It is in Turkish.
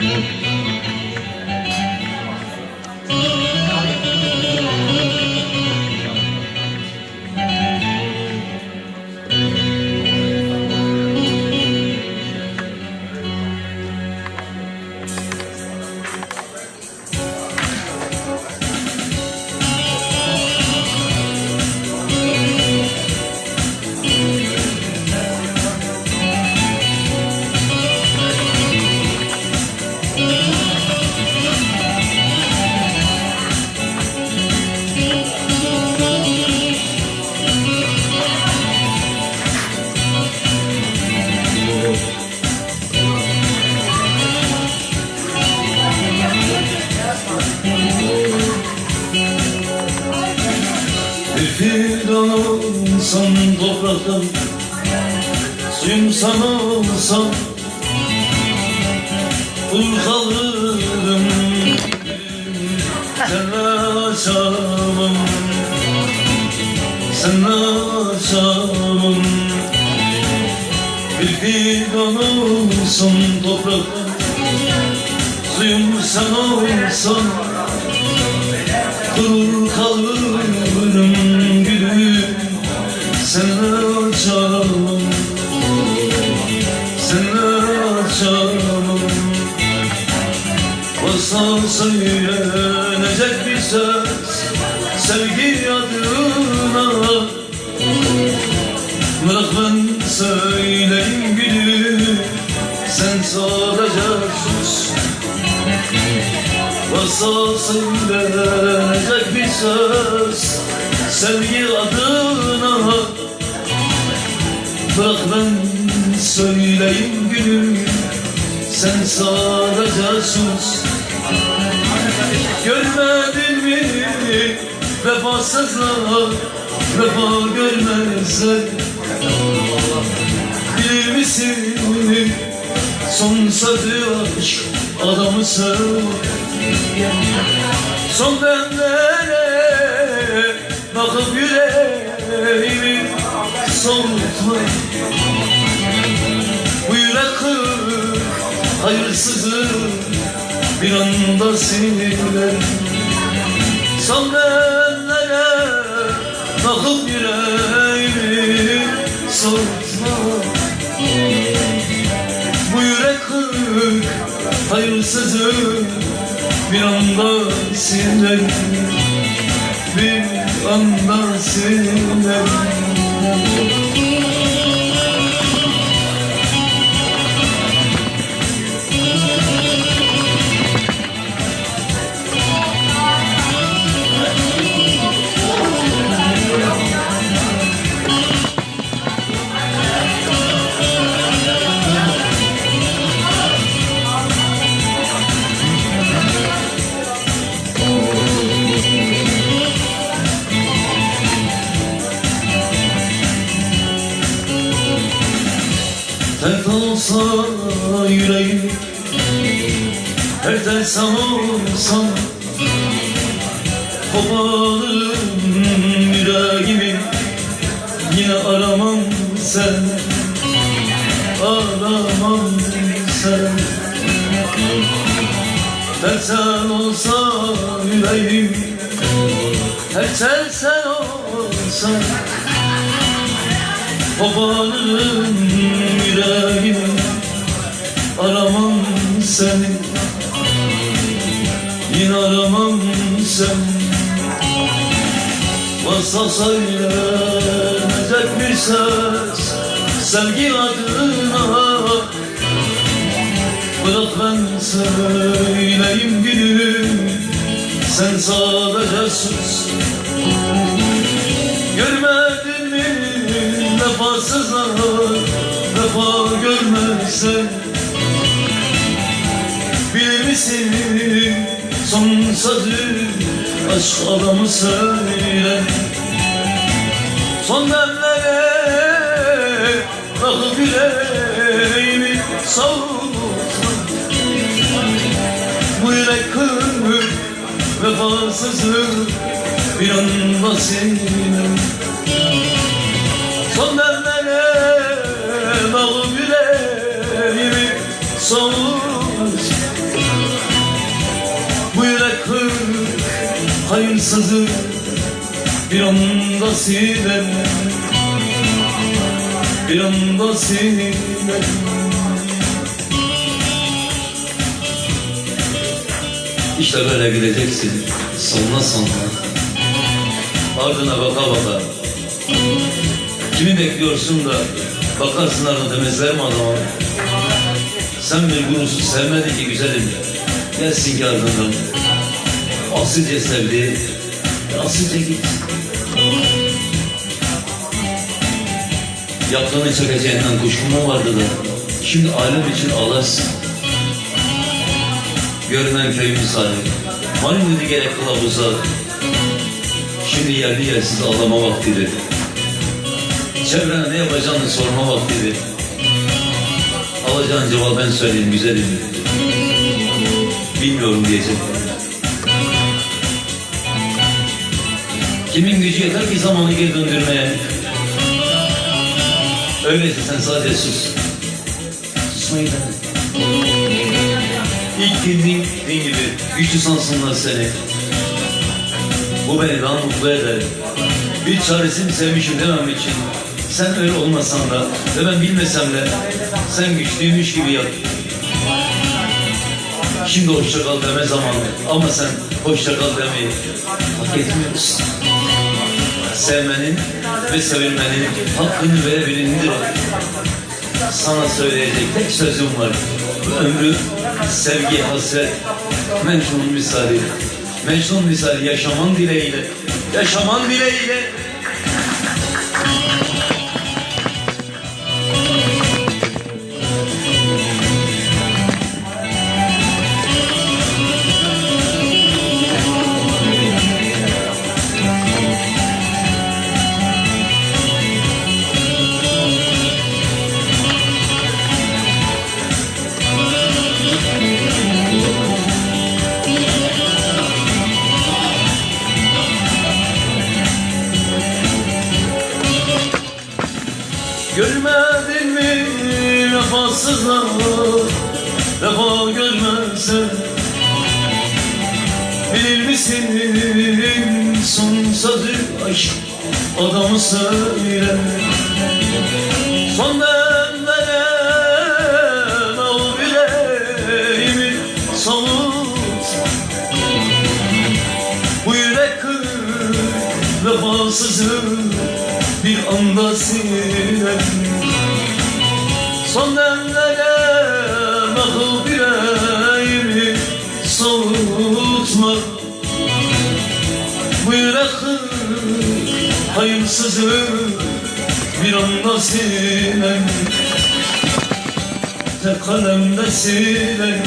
Bir fidan olsan topraktan Suyum sana olsan Kul kalırım Senle açamam. Senle açamam. Bir fidan olsan topraktan Suyum sen olsan Durur kalırım söylenecek bir söz Sevgi adına. Bırak ben söyleyeyim gülüm Sen sadece sus. Varsa söylenecek bir söz Sevgi adına. Bırak ben söyleyeyim gülüm Sen sadece sus vefasızlar Vefa görmezler. Bilir misin son sözü aşk adamı sev Son demlere bakıp yüreğimi soğutma. Bu yürek kırık hayırsızı bir anda siler Son demlere bakıp yüreğimi soğutma Bu yürek kırık hayırsızı bir anda siler Bir anda siler olsa yüreğim Her dert sen olsan Koparırım yüreğimi. Yine aramam sen Aramam sen. Dert sen olsa yüreğim Her sen olsan Koparırım yüreğimi Aramam seni. Yine aramam seni. Varsa söylenecek bir söz Sevgi adına. Bırak ben söyleyeyim gülüm Sen sadece sus vefasızlar Vefa görmezsen Bilir son sözü Aşk adamı söyle. Son demlere Bakıp yüreğimi soğutma Bu yürek kırık Vefasızı bir anda sinem savur Bu yürek kırık hayırsızı bir anda siler Bir anda siler İşte böyle gideceksin sonuna sonuna Ardına baka baka. Kimi bekliyorsun da Bakarsın ardına demezler mi adama Sen bir gurusu sevmedin ki güzelim Gelsin ki ardından. Asilce sevdi. Asilce git. Yaptığını çekeceğinden kuşkum vardı da. Şimdi alem için ağlarsın. Görünen köy misali. Malum dedi gerek kılavuza Şimdi yerli yersiz ağlama vaktidir. Çevrene ne yapacağını sorma vaktidir Alacağın cevabı ben söyleyeyim güzelim Bilmiyorum diyecek Kimin gücü yeter ki zamanı geri döndürmeye Öyleyse sen sadece sus Susmayı dene İlk dindiğin din gibi güçlü sansınlar seni. Bu beni daha mutlu eder. Bir çaresini sevmişim demem için. Sen öyle olmasan da ve ben bilmesem de sen güçlüymüş gibi yap. Şimdi hoşça kal deme zamanı ama sen hoşça kal demeyi hak etmiyorsun. Sevmenin ve sevilmenin hakkını verebilindir. Sana söyleyecek tek sözüm var. Ömrü sevgi, hasret, Mecnun misali. Mecnun misali yaşaman dileğiyle. Yaşaman dileğiyle. Görmedin mi vefasızlar Vefa görmezsen Bilir misin son sözü aşk Adamı söyle Son demlere Son demlere mahıl yüreğimi soğutma. Bu hayırsızı bir anda siler Tek kalemde siler